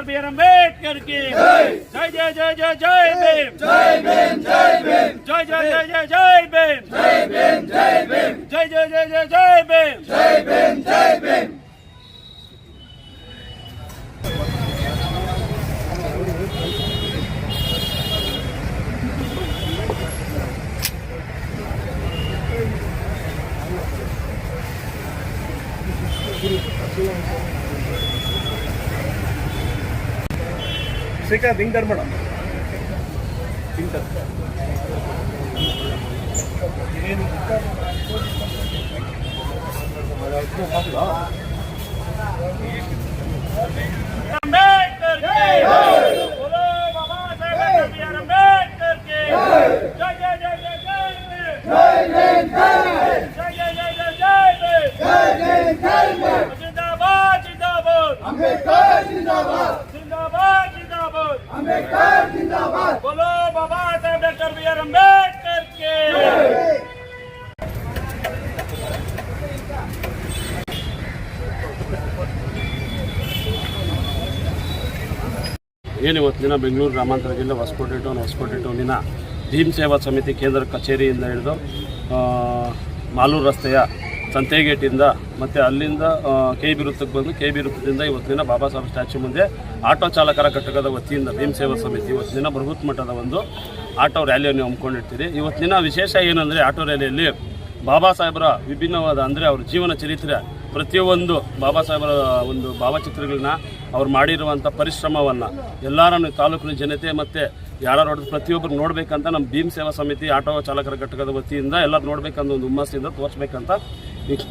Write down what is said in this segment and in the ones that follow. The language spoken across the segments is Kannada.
డాక్టర్ బిఆర్ అంబేద్కర్కి జై జై జై జై జై భీమ్. జై భీమ్ జై భీమ్. జై జై జై జై జై భీమ్. జై భీమ్ జై భీమ్. జై జై జై జై జై భీమ్. జై భీమ్ జై Bhim. Thank you. Srikanth Dingar madam Dingar जिंदाबाद जिंदाबाद जिंदाबाद जिंदाबाद बोलो Baba Saheb doctor B R Ambedkar की ಏನು ಇವತ್ತು ದಿನ ಬೆಂಗಳೂರು ಗ್ರಾಮಾಂತರ ಜಿಲ್ಲೆ ಹೊಸಕೋಟೆ ಟೌನ್ ಹೊಸಕೋಟೆ ಟೌನಿನ ಭೀಮ್ ಸೇವಾ ಸಮಿತಿ ಕೇಂದ್ರ ಕಚೇರಿಯಿಂದ ಹಿಡಿದು ಆ, ಮಾಲೂರು ರಸ್ತೆಯ ಸಂತೆಗೇಟಿಂದ ಮತ್ತು ಅಲ್ಲಿಂದ ಕೆ ಬಿ ವೃತ್ತಕ್ಕೆ ಬಂದು ಕೆ ಬಿ ವೃತ್ತದಿಂದ ಇವತ್ತಿನ ಬಾಬಾ ಸಾಹೇಬ್ ಸ್ಟ್ಯಾಚು ಮುಂದೆ ಆಟೋ ಚಾಲಕರ ಘಟಕದ ವತಿಯಿಂದ ಭೀಮ್ ಸೇವಾ ಸಮಿತಿ ಇವತ್ತಿನ ಬೃಹತ್ ಮಟ್ಟದ ಒಂದು ಆಟೋ ರ್ಯಾಲಿಯನ್ನು ಹಮ್ಮಿಕೊಂಡಿರ್ತೀರಿ ಇವತ್ತಿನ ವಿಶೇಷ ಏನಂದರೆ ಆಟೋ ರ್ಯಾಲಿಯಲ್ಲಿ ಬಾಬಾ ಸಾಹೇಬರ ವಿಭಿನ್ನವಾದ ಅಂದರೆ ಅವ್ರ ಜೀವನ ಚರಿತ್ರೆ, ಪ್ರತಿಯೊಂದು ಬಾಬಾ ಸಾಹೇಬರ ಒಂದು ಭಾವಚಿತ್ರಗಳನ್ನ ಅವ್ರು ಮಾಡಿರುವಂಥ ಪರಿಶ್ರಮವನ್ನು ಎಲ್ಲರನ್ನು ತಾಲೂಕಿನ ಜನತೆ ಮತ್ತು ಯಾರು ಹೊಡೆದು ಪ್ರತಿಯೊಬ್ಬರು ನೋಡಬೇಕಂತ ನಮ್ಮ ಭೀಮ್ ಸೇವಾ ಸಮಿತಿ ಆಟೋ ಚಾಲಕರ ಘಟಕದ ವತಿಯಿಂದ ಎಲ್ಲರೂ ನೋಡಬೇಕಂತ ಒಂದು ಹುಮ್ಮಸ್ಸಿಂದ ತೋರಿಸ್ಬೇಕಂತ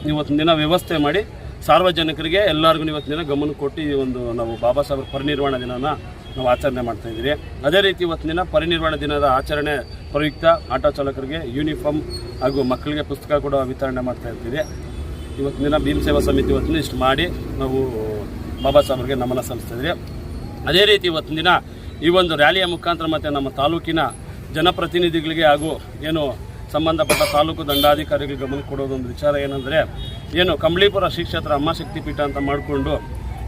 ಇವತ್ತಿನ ದಿನ ವ್ಯವಸ್ಥೆ ಮಾಡಿ ಸಾರ್ವಜನಿಕರಿಗೆ ಎಲ್ಲರಿಗೂ ಇವತ್ತಿನ ದಿನ ಗಮನ ಕೊಟ್ಟು ಈ ಒಂದು ನಾವು ಬಾಬಾ ಸಾಹೇಬ್ ಪರಿನಿರ್ವಾಣ ದಿನನ ನಾವು ಆಚರಣೆ ಮಾಡ್ತಾ ಇದ್ದೀವಿ ಅದೇ ರೀತಿ ಇವತ್ತಿನ ದಿನ ಪರಿನಿರ್ವಾಣ ದಿನದ ಆಚರಣೆ ಪ್ರಯುಕ್ತ ಆಟೋ ಚಾಲಕರಿಗೆ ಯೂನಿಫಾರ್ಮ್ ಹಾಗೂ ಮಕ್ಕಳಿಗೆ ಪುಸ್ತಕ ಕೂಡ ವಿತರಣೆ ಮಾಡ್ತಾ ಇರ್ತೀವಿ ಇವತ್ತಿನ ದಿನ ಭೀಮ್ ಸೇವಾ ಸಮಿತಿ ಇವತ್ತಿನ ಇಷ್ಟು ಮಾಡಿ ನಾವು ಬಾಬಾ ಸಾಹೇಬ್ರಿಗೆ ನಮನ ಸಲ್ಲಿಸ್ತಿದ್ವಿ ಅದೇ ರೀತಿ ಇವತ್ತಿನ ದಿನ ಈ ಒಂದು ರ್ಯಾಲಿಯ ಮುಖಾಂತರ ಮತ್ತು ನಮ್ಮ ತಾಲೂಕಿನ ಜನಪ್ರತಿನಿಧಿಗಳಿಗೆ ಹಾಗೂ ಏನು ಸಂಬಂಧಪಟ್ಟ ತಾಲೂಕು ದಂಡಾಧಿಕಾರಿಗಳಿಗೆ ಗಮನ ಕೊಡೋದೊಂದು ವಿಚಾರ ಏನಂದರೆ, ಏನು ಕಂಬಳಿಪುರ ಶ್ರೀ ಕ್ಷೇತ್ರ ಅಮ್ಮ ಶಕ್ತಿ ಪೀಠ ಅಂತ ಮಾಡಿಕೊಂಡು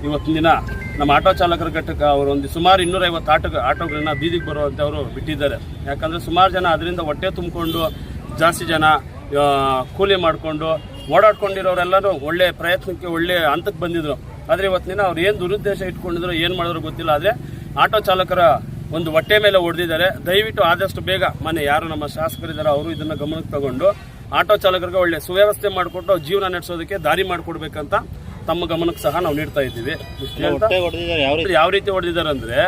ಇವತ್ತಿನ ದಿನ ನಮ್ಮ ಆಟೋ ಚಾಲಕರ ಘಟಕ ಅವರು ಒಂದು ಸುಮಾರು ಇನ್ನೂರೈವತ್ತು ಆಟೋ ಆಟೋಗಳನ್ನ ಬೀದಿಗೆ ಬರುವಂಥವರು ಬಿಟ್ಟಿದ್ದಾರೆ. ಯಾಕಂದರೆ ಸುಮಾರು ಜನ ಅದರಿಂದ ಹೊಟ್ಟೆ ತುಂಬಿಕೊಂಡು, ಜಾಸ್ತಿ ಜನ ಕೂಲಿ ಮಾಡಿಕೊಂಡು ಓಡಾಡ್ಕೊಂಡಿರೋರೆಲ್ಲರೂ ಒಳ್ಳೆ ಪ್ರಯತ್ನಕ್ಕೆ ಒಳ್ಳೆ ಹಂತಕ್ಕೆ ಬಂದಿದ್ರು. ಆದರೆ ಇವತ್ತಿನ ಅವ್ರು ಏನು ದುರುದ್ದೇಶ ಇಟ್ಕೊಂಡಿದ್ರು, ಏನು ಮಾಡಿದ್ರು ಗೊತ್ತಿಲ್ಲ. ಆದರೆ ಆಟೋ ಚಾಲಕರ ಒಂದು ಹೊಟ್ಟೆ ಮೇಲೆ ಹೊಡೆದಿದ್ದಾರೆ. ದಯವಿಟ್ಟು ಆದಷ್ಟು ಬೇಗ ಮನೆ ಯಾರು ನಮ್ಮ ಶಾಸಕರಿದ್ದಾರೆ ಅವರು ಇದನ್ನು ಗಮನಕ್ಕೆ ತಗೊಂಡು ಆಟೋ ಚಾಲಕರಿಗೆ ಒಳ್ಳೆ ಸುವ್ಯವಸ್ಥೆ ಮಾಡಿಕೊಟ್ಟು ಜೀವನ ನಡೆಸೋದಕ್ಕೆ ದಾರಿ ಮಾಡಿಕೊಡ್ಬೇಕಂತ ತಮ್ಮ ಗಮನಕ್ಕೆ ಸಹ ನಾವು ನೀಡ್ತಾ ಇದ್ದೀವಿ. ಯಾವ ರೀತಿ? ಹೊಡೆದಿದ್ದಾರೆ ಅಂದ್ರೆ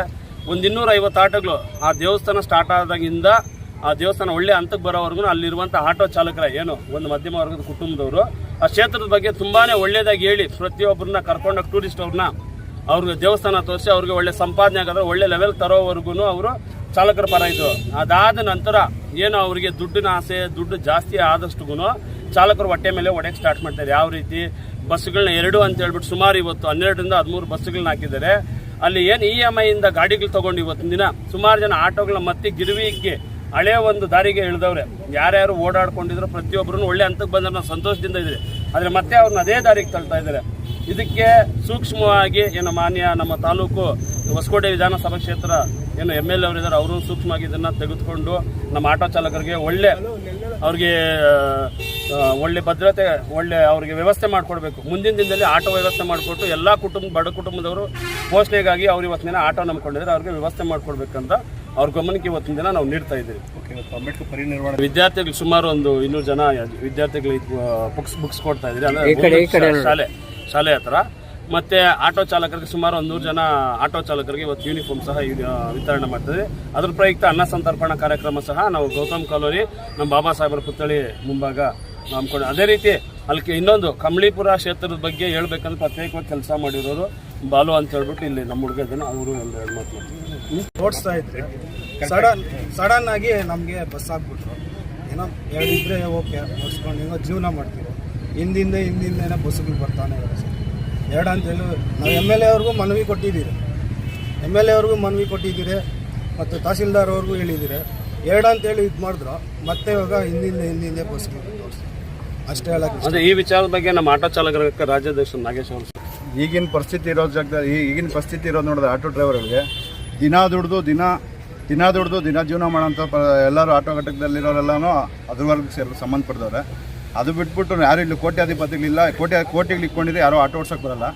ಒಂದು ಇನ್ನೂರ ಐವತ್ತು ಆಟೋಗಳು ಆ ದೇವಸ್ಥಾನ ಸ್ಟಾರ್ಟ್ ಆದಾಗಿಂದ ಆ ದೇವಸ್ಥಾನ ಒಳ್ಳೆ ಹಂತಕ್ಕೆ ಬರೋವರೆಗೂ ಅಲ್ಲಿರುವಂಥ ಆಟೋ ಚಾಲಕರ ಏನು ಒಂದು ಮಧ್ಯಮ ವರ್ಗದ ಕುಟುಂಬದವರು ಆ ಕ್ಷೇತ್ರದ ಬಗ್ಗೆ ತುಂಬಾನೇ ಒಳ್ಳೆಯದಾಗಿ ಹೇಳಿ ಪ್ರತಿಯೊಬ್ಬರನ್ನ ಕರ್ಕೊಂಡೋಗಿ ಟೂರಿಸ್ಟ್ ಅವ್ರನ್ನ ಅವ್ರಿಗೆ ದೇವಸ್ಥಾನ ತೋರಿಸಿ ಅವ್ರಿಗೆ ಒಳ್ಳೆ ಸಂಪಾದನೆ ಆಗೋದ್ರೆ ಒಳ್ಳೆ ಲೆವೆಲ್ ತರೋವರೆಗೂ ಅವರು ಚಾಲಕರ ಪರ ಇದ್ರು ಅದಾದ ನಂತರ ಏನು ಅವರಿಗೆ ದುಡ್ಡಿನ ಆಸೆ, ದುಡ್ಡು ಜಾಸ್ತಿ ಆದಷ್ಟುಗೂ ಚಾಲಕರು ಹೊಟ್ಟೆ ಮೇಲೆ ಒಡೆಯಕ್ಕೆ ಸ್ಟಾರ್ಟ್ ಮಾಡ್ತಾರೆ. ಯಾವ ರೀತಿ? ಬಸ್ಗಳನ್ನ ಎರಡು ಅಂತ ಹೇಳ್ಬಿಟ್ಟು ಸುಮಾರು ಇವತ್ತು ಹನ್ನೆರಡರಿಂದ ಹದಿಮೂರು ಬಸ್ಗಳನ್ನ ಹಾಕಿದ್ದಾರೆ. ಅಲ್ಲಿ ಏನು ಇ ಎಂ ಐಯಿಂದ ಗಾಡಿಗಳು ತೊಗೊಂಡು ಇವತ್ತಿನ ದಿನ ಸುಮಾರು ಜನ ಆಟೋಗಳನ್ನ ಮತ್ತೆ ಗಿರ್ವಿಗೆ ಹಳೆ ಒಂದು ದಾರಿಗೆ ಇಳಿದವ್ರೆ ಯಾರ್ಯಾರು ಓಡಾಡ್ಕೊಂಡಿದ್ರು ಪ್ರತಿಯೊಬ್ಬರು ಒಳ್ಳೆ ಹಂತಕ್ಕೆ ಬಂದ್ರೆ. ನಾವು ಸಂತೋಷದಿಂದ ಇದ್ರಿ ಆದರೆ ಮತ್ತೆ ಅವ್ರನ್ನ ಅದೇ ದಾರಿಗೆ ತಳ್ತಾ ಇದ್ದಾರೆ. ಇದಕ್ಕೆ ಸೂಕ್ಷ್ಮವಾಗಿ ಏನು ಮಾನ್ಯ ನಮ್ಮ ತಾಲೂಕು ಹೊಸಕೋಟೆ ವಿಧಾನಸಭಾ ಕ್ಷೇತ್ರ ಏನು ಎಂ ಎಲ್ ಎ ಅವರಿದ್ದಾರೆ ಅವರು ಸೂಕ್ಷ್ಮವಾಗಿ ಇದನ್ನು ತೆಗೆದುಕೊಂಡು ನಮ್ಮ ಆಟೋ ಚಾಲಕರಿಗೆ ಒಳ್ಳೆ ಅವ್ರಿಗೆ ಒಳ್ಳೆ ಭದ್ರತೆ ಒಳ್ಳೆ ಅವ್ರಿಗೆ ವ್ಯವಸ್ಥೆ ಮಾಡಿಕೊಡ್ಬೇಕು. ಮುಂದಿನ ದಿನದಲ್ಲಿ ಆಟೋ ವ್ಯವಸ್ಥೆ ಮಾಡಿಕೊಟ್ಟು ಎಲ್ಲ ಕುಟುಂಬ ಬಡ ಕುಟುಂಬದವರು ಪೋಷಣೆಗಾಗಿ ಅವ್ರು ಇವತ್ತಿನ ದಿನ ಆಟೋ ನಂಬ್ಕೊಂಡಿದ್ದಾರೆ ಅವ್ರಿಗೆ ವ್ಯವಸ್ಥೆ ಮಾಡಿಕೊಡ್ಬೇಕಂತ ಅವ್ರ ಗಮನಕ್ಕೆ ಇವತ್ತಿನ ದಿನ ನಾವು ನೀಡ್ತಾ ಇದ್ದೀವಿ. ವಿದ್ಯಾರ್ಥಿಗಳು ಸುಮಾರು ಒಂದು ಇನ್ನೂರು ಜನ ವಿದ್ಯಾರ್ಥಿಗಳಿಗೆ ಬುಕ್ಸ್ ಬುಕ್ಸ್ ಕೊಡ್ತಾ ಇದ್ದೀವಿ ಅಂದ್ರೆ ಒಂದು ಶಾಲೆ. ಶಾಲೆ ಹತ್ರ. ಮತ್ತೆ ಆಟೋ ಚಾಲಕರಿಗೆ ಸುಮಾರು ಒಂದು ನೂರು ಜನ ಆಟೋ ಚಾಲಕರಿಗೆ ಇವತ್ತು ಯೂನಿಫಾರ್ಮ್ ಸಹ ವಿತರಣೆ ಮಾಡ್ತದೆ. ಅದ್ರ ಪ್ರಯುಕ್ತ ಅನ್ನ ಸಂತರ್ಪಣಾ ಕಾರ್ಯಕ್ರಮ ಸಹ ನಾವು ಗೌತಮ್ ಕಾಲೋನಿ ನಮ್ಮ ಬಾಬಾ ಸಾಹೇಬರ ಪುತ್ಥಳಿ ಮುಂಭಾಗ ಹಮ್ಮಿಕೊಂಡು ಅದೇ ರೀತಿ ಅಲ್ಲಿ ಇನ್ನೊಂದು ಕಮಳಿಪುರ ಕ್ಷೇತ್ರದ ಬಗ್ಗೆ ಹೇಳ್ಬೇಕಂದ್ರೆ ಪ್ರತ್ಯೇಕವಾಗಿ ಕೆಲಸ ಮಾಡಿರೋರು ಬಾಲು ಅಂತ ಹೇಳ್ಬಿಟ್ಟು ಇಲ್ಲಿ ನಮ್ಮ ಹುಡುಗ ಇದನ್ನು ಅವರು ಒಂದು ಎರಡು ಮಾತು. ಓಡಿಸ್ತಾ ಇದ್ರೆ ಸಡನ್ ಸಡನ್ ಆಗಿ ನಮಗೆ ಬಸ್ ಆಗ್ಬಿಟ್ರು. ಏನೋ ಹೇಳಿದ್ರೆ ಓಕೆ ಓಡಿಸ್ಕೊಂಡು ಏನೋ ಜೀವನ ಮಾಡ್ತೀವಿ. ಹಿಂದಿಂದ ಹಿಂದಿಂದೇನೆ ಬಸ್ಸುಗಳು ಬರ್ತಾನೆ ಇದ್ದಾರೆ ಸರ್. ಎರಡು ಅಂತೇಳಿ ನಾವು ಎಂ ಎಲ್ ಎ ಅವ್ರಿಗೂ ಮನವಿ ಕೊಟ್ಟಿದ್ದೀರಿ. ಎಂ ಎಲ್ ಎ ಅವ್ರಿಗೂ ಮನವಿ ಕೊಟ್ಟಿದ್ದೀರಿ ಮತ್ತು ತಹಸೀಲ್ದಾರ್ ಅವ್ರಿಗೂ ಹೇಳಿದ್ದೀರಿ. ಎರಡು ಅಂತೇಳಿ ಇದು ಮಾಡಿದ್ರು. ಮತ್ತೆ ಇವಾಗ ಹಿಂದಿಂದ ಹಿಂದಿಂದೆ ಬಸ್ಗಳು ತೋರಿಸ್ತಾರೆ ಅಷ್ಟೇ ಹೇಳಕ್ಕೆ ಅದೇ ಈ ವಿಚಾರದ ಬಗ್ಗೆ ನಮ್ಮ ಆಟೋ ಚಾಲಕರ ರಾಜ್ಯಾಧ್ಯಕ್ಷ ನಾಗೇಶ್ ಅವರು ಈಗಿನ ಪರಿಸ್ಥಿತಿ ಇರೋ ಜಾಗದಲ್ಲಿ ಈಗಿನ ಪರಿಸ್ಥಿತಿ ಇರೋದು ನೋಡಿದ್ರೆ ಆಟೋ ಡ್ರೈವರ್ಗಳಿಗೆ ದಿನ ದುಡ್ದು ದಿನ ದಿನ ದುಡ್ದು ದಿನ ಜೀವನ ಮಾಡೋಂಥ ಪ ಎಲ್ಲರೂ ಆಟೋ ಘಟಕದಲ್ಲಿರೋರೆಲ್ಲನೂ ವರ್ಗಕ್ಕೆ ಸೇರಿ ಸಂಬಂಧಪಟ್ಟವ್ರೆ. ಅದು ಬಿಟ್ಬಿಟ್ಟು ಯಾರು ಇಲ್ಲಿ ಕೋಟ್ಯಾಧಿಪತಿಗಳಿಲ್ಲ ಕೋಟಿ ಕೋಟಿಗಳು ಇಟ್ಕೊಂಡಿದ್ರೆ ಯಾರೋ ಆಟೋ ಓಡ್ಸೋಕೆ ಬರಲ್ಲ.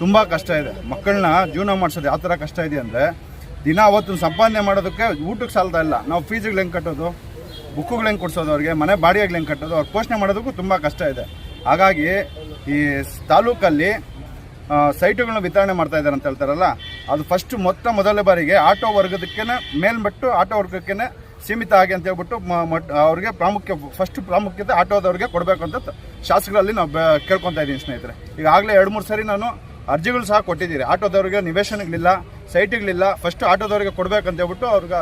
ತುಂಬ ಕಷ್ಟ ಇದೆ. ಮಕ್ಕಳನ್ನ ಜೀವನ ಮಾಡಿಸೋದು ಯಾವ ಥರ ಕಷ್ಟ ಇದೆ ಅಂದರೆ, ದಿನ ಅವತ್ತು ಸಂಪಾದನೆ ಮಾಡೋದಕ್ಕೆ ಊಟಕ್ಕೆ ಸಾಲದ ಇಲ್ಲ ನಾವು ಫೀಸ್ಗಳು ಹೆಂಗೆ ಕಟ್ಟೋದು? ಬುಕ್ಕುಗಳು ಹೆಂಗೆ ಕೊಡ್ಸೋದು ಅವ್ರಿಗೆ? ಮನೆ ಬಾಡಿಗೆಗಳು ಹೆಂಗೆ ಕಟ್ಟೋದು? ಅವ್ರು ಪೋಷಣೆ ಮಾಡೋದಕ್ಕೂ ತುಂಬ ಕಷ್ಟ ಇದೆ. ಹಾಗಾಗಿ ಈ ತಾಲೂಕಲ್ಲಿ ಸೈಟುಗಳನ್ನ ವಿತರಣೆ ಮಾಡ್ತಾ ಇದ್ದಾರೆ ಅಂತ ಹೇಳ್ತಾರಲ್ಲ, ಅದು ಫಸ್ಟ್ ಮೊತ್ತ ಮೊದಲ ಬಾರಿಗೆ ಆಟೋ ವರ್ಗದಕ್ಕೆ ಮೇಲ್ಬಿಟ್ಟು ಆಟೋ ವರ್ಗಕ್ಕೆ ಸೀಮಿತ ಆಗಿ ಅಂತ ಹೇಳ್ಬಿಟ್ಟು ಅವ್ರಿಗೆ ಪ್ರಾಮುಖ್ಯ ಫಸ್ಟ್ ಪ್ರಾಮುಖ್ಯತೆ ಆಟೋದವ್ರಿಗೆ ಕೊಡಬೇಕು ಅಂತ ಶಾಸಕರಲ್ಲಿ ನಾವು ಕೇಳ್ಕೊತಾ ಇದ್ದೀನಿ ಸ್ನೇಹಿತರೆ. ಈಗಾಗಲೇ ಎರಡು ಮೂರು ಸರಿ ನಾನು ಅರ್ಜಿಗಳು ಸಹ ಕೊಟ್ಟಿದ್ದೀರಿ ಆಟೋದವ್ರಿಗೆ ನಿವೇಶನಗಳಿಲ್ಲ ಸೈಟ್ಗಳಿಲ್ಲ. ಫಸ್ಟ್ ಆಟೋದವ್ರಿಗೆ ಕೊಡಬೇಕಂತ ಹೇಳ್ಬಿಟ್ಟು ಅವ್ರಿಗೆ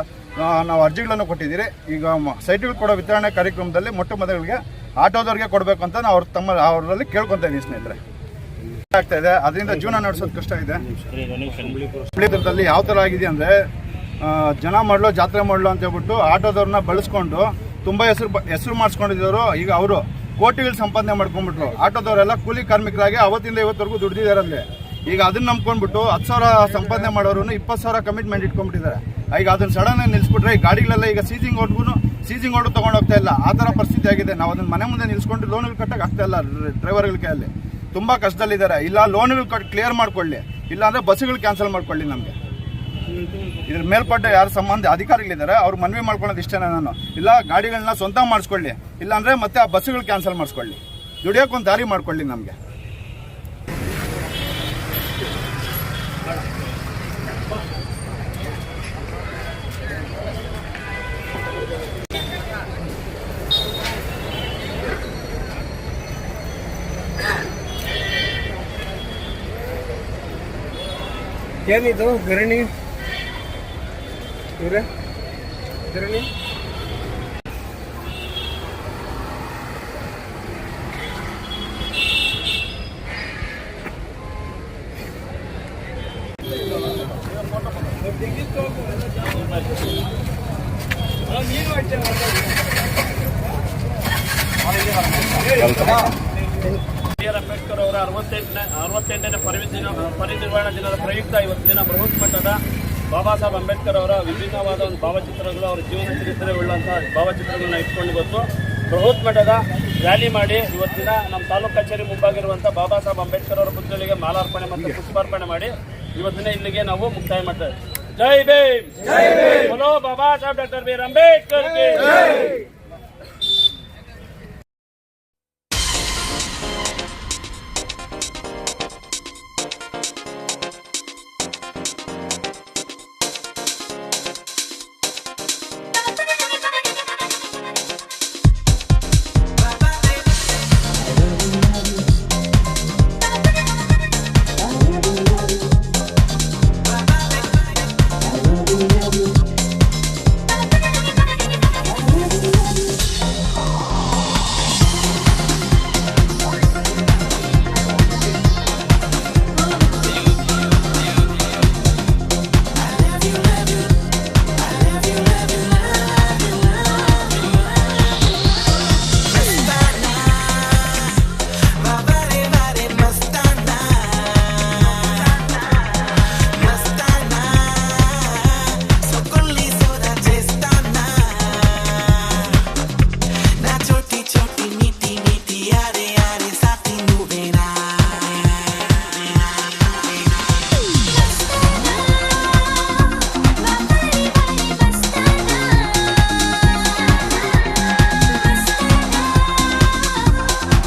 ನಾವು ಅರ್ಜಿಗಳನ್ನು ಕೊಟ್ಟಿದ್ದೀರಿ. ಈಗ ಸೈಟ್ಗಳು ಕೊಡೋ ವಿತರಣೆ ಕಾರ್ಯಕ್ರಮದಲ್ಲಿ ಮೊಟ್ಟ ಮೊದಲಿಗೆ ಆಟೋದವ್ರಿಗೆ ಕೊಡಬೇಕು ಅಂತ ನಾವು ಅವ್ರ ತಮ್ಮ ಅವರಲ್ಲಿ ಕೇಳ್ಕೊತಾ ಇದ್ದೀನಿ ಸ್ನೇಹಿತರೆ. ಆಗ್ತಾ ಇದೆ. ಅದರಿಂದ ಜೀವನ ನಡೆಸೋದು ಕಷ್ಟ ಇದೆ. ಯಾವ ಥರ ಆಗಿದೆ ಅಂದರೆ ಜನ ಮಾಡಲು, ಜಾತ್ರೆ ಮಾಡಲು ಅಂತ ಹೇಳ್ಬಿಟ್ಟು ಆಟೋದವ್ರನ್ನ ಬಳಸ್ಕೊಂಡು ತುಂಬ ಹೆಸರು ಹೆಸರು ಮಾಡಿಸ್ಕೊಂಡಿದ್ದವರು ಈಗ ಅವರು. ಕೋಟಿಗಳು ಸಂಪಾದನೆ ಮಾಡ್ಕೊಂಡ್ಬಿಟ್ರು. ಆಟೋದವರೆಲ್ಲ ಕೂಲಿ ಕಾರ್ಮಿಕರಾಗಿ ಅವತ್ತಿಂದ ಇವತ್ತವರೆಗೂ ದುಡಿದಿದ್ದಾರೆ ಅಲ್ಲಿ ಈಗ ಅದನ್ನ ನಂಬ್ಕೊಂಡ್ಬಿಟ್ಟು ಹತ್ತು ಸಾವಿರ ಸಂಪಾದನೆ ಮಾಡೋರು ಇಪ್ಪತ್ತು ಸಾವಿರ ಕಮಿಟ್ಮೆಂಟ್ ಇಟ್ಕೊಂಡ್ಬಿಟ್ಟಿದ್ದಾರೆ. ಈಗ ಅದನ್ನ ಸಡನ್ ಆಗಿ ನಿಲ್ಸ್ಬಿಟ್ರೆ ಈ ಗಾಡಿಗಳೆಲ್ಲ ಈಗ ಸೀಸಿಂಗ್ ಹೊಡ್ಗೂ ಸೀಸಿಂಗ್ ಹೊಡ್ದು ಹೋಗ್ತಾ ಇಲ್ಲ. ಆ ಥರ ಪರಿಸ್ಥಿತಿ ಆಗಿದೆ. ನಾವು ಅದನ್ನ ಮನೆ ಮುಂದೆ ನಿಲ್ಸ್ಕೊಂಡು ಲೋನ್ಗಳು ಕಟ್ಟಕ್ಕೆ ಆಗ್ತಾ ಇಲ್ಲ ಡ್ರೈವರ್ಗಳ ಕೈಯಲ್ಲಿ. ತುಂಬ ಕಷ್ಟದಲ್ಲಿದ್ದಾರೆ. ಇಲ್ಲ ಲೋನ್ಗಳು ಕಟ್ ಕ್ಲಿಯರ್ ಮಾಡ್ಕೊಳ್ಳಿ. ಇಲ್ಲ ಅಂದರೆ ಬಸ್ಸುಗಳು ಕ್ಯಾನ್ಸಲ್ ಮಾಡ್ಕೊಳ್ಳಿ ನಮಗೆ. ಇದ್ರ ಮೇಲ್ಪಟ್ಟ ಯಾರು ಸಂಬಂಧ ಅಧಿಕಾರಿಗಳಿದ್ದಾರೆ, ಅವ್ರು ಮನವಿ ಮಾಡ್ಕೊಳ್ಳೋದು ಇಷ್ಟೇನೆ ನಾನು. ಇಲ್ಲ, ಗಾಡಿಗಳನ್ನ ಸ್ವಂತ ಮಾಡಿಸ್ಕೊಳ್ಳಿ. ಇಲ್ಲ ಅಂದರೆ ಮತ್ತೆ ಆ ಬಸ್ಸುಗಳು ಕ್ಯಾನ್ಸಲ್ ಮಾಡಿಸ್ಕೊಳ್ಳಿ. ದುಡಿಯೋಕ್ಕೊಂದು ದಾರಿ ಮಾಡ್ಕೊಳ್ಳಿ ನಮಗೆ. ಏನಿದು ಗಿರಣಿ? ಇವ್ರೆ? ಆರ್ ಅಂಬೇಡ್ಕರ್ ಅವರ ಅರವತ್ತೆಂಟನೇ ಅರವತ್ತೆಂಟನೇ ಪರಿನಿರ್ವಾಣ ದಿನದ ಪ್ರಯುಕ್ತ ಇವತ್ತು ದಿನ ಬೃಹತ್ ಮಟ್ಟದ ಬಾಬಾ ಸಾಹೇಬ್ ಅಂಬೇಡ್ಕರ್ ಅವರ ವಿಭಿನ್ನವಾದ ಒಂದು ಭಾವಚಿತ್ರಗಳು ಅವರ ಜೀವನ ಚರಿತ್ರೆ ಉಳ್ಳಂತಹ ಭಾವಚಿತ್ರಗಳನ್ನ ಇಟ್ಕೊಂಡು ಇವತ್ತು ಬೃಹತ್ ಮಠದ ರ್ಯಾಲಿ ಮಾಡಿ ಇವತ್ತಿನ ನಮ್ಮ ತಾಲೂಕು ಕಚೇರಿ ಮುಂಭಾಗಿರುವಂಥ ಬಾಬಾ ಸಾಹೇಬ್ ಅಂಬೇಡ್ಕರ್ ಅವರ ಪುತ್ಥಳಿಗೆ ಮಾಲಾರ್ಪಣೆ ಮತ್ತು ಪುಷ್ಪಾರ್ಪಣೆ ಮಾಡಿ ಇವತ್ತಿನ ಇಲ್ಲಿಗೆ ನಾವು ಮುಕ್ತಾಯ ಮಾಡ್ತೇವೆ. ಜೈ ಭೀಮ್! ಜೈ Bhim! Babasaheb doctor B. R Ambedkar